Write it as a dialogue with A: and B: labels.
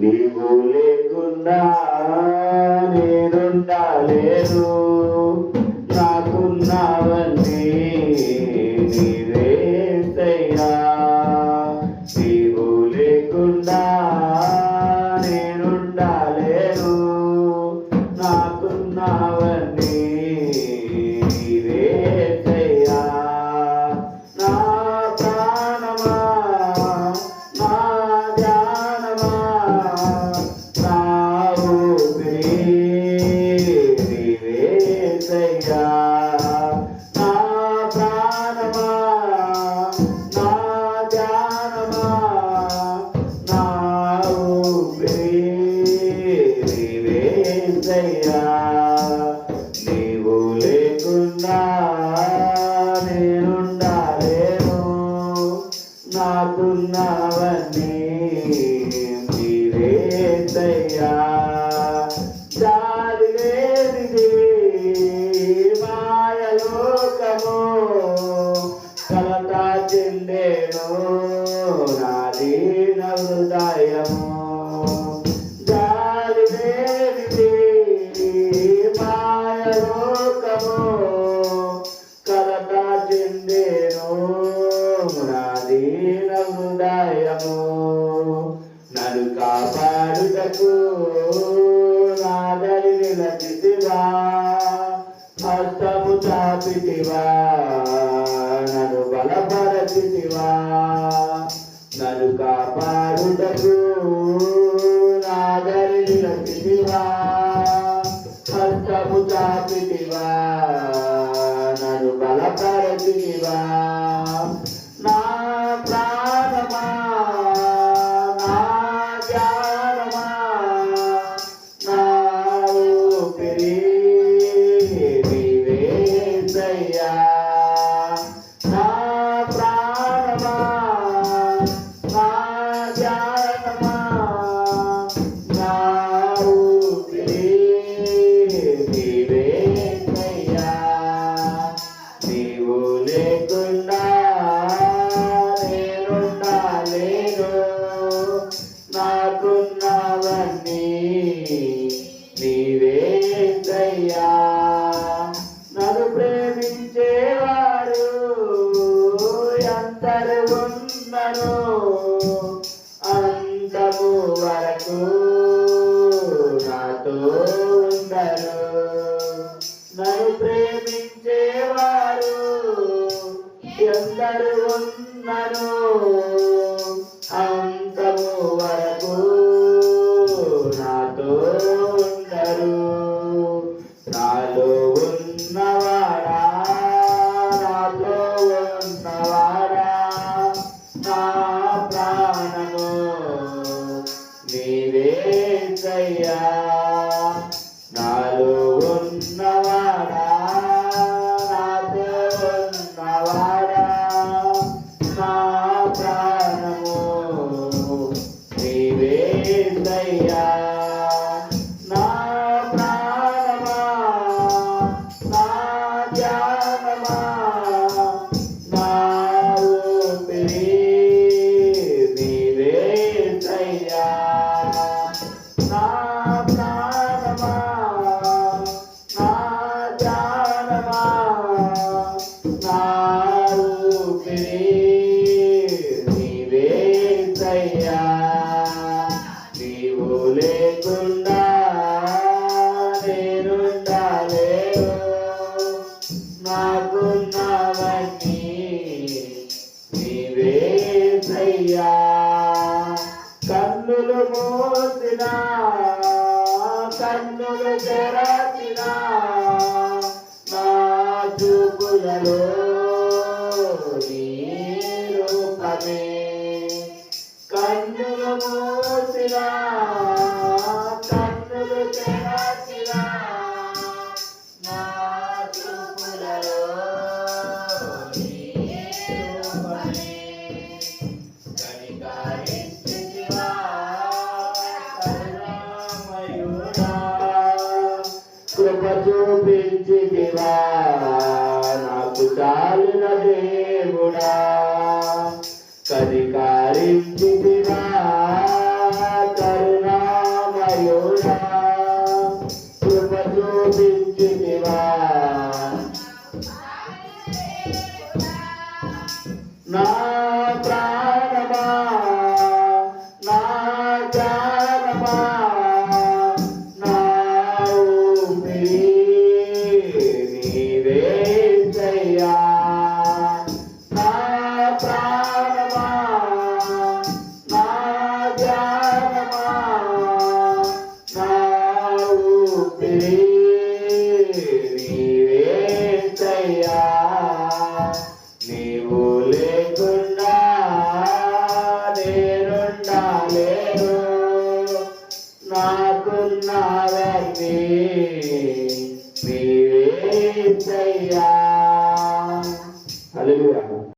A: నీవు లేకుండా నేనుండలేను. నీవు లేకుండా నేనుండలేను. నాకున్నవన్నీ మీరేసయ్యా జాలి లేనిది చెందేను నాది హృదయము. కలత నాదీన హృదయము నన్ను కాపాడుటకు నాదరి నిలచితివా హస్తము చాపితివా నన్ను బలపరచితివా. నన్ను కాపాడుటకు నాదరి నిలచితివా హస్తము చాపితివా. బలపరచితివా అంతము వరకు నాతో ఉండరు. నన్ను ప్రేమించేవారు ఎందరు ఉన్నను అంతము వరకు నాతో ఉండరు. నాలో Yeah. కన్నులు మోసిన కన్నులు తెరచిన నా చూపులలో నీ రూపమే ప్రేమ చూపించి దివా నాకు చాలిన దేవుడా. కనికారించి దివా కరుణామయోడా. కృప చూపించి దివా. నా చూపే నీవేంటయ్యా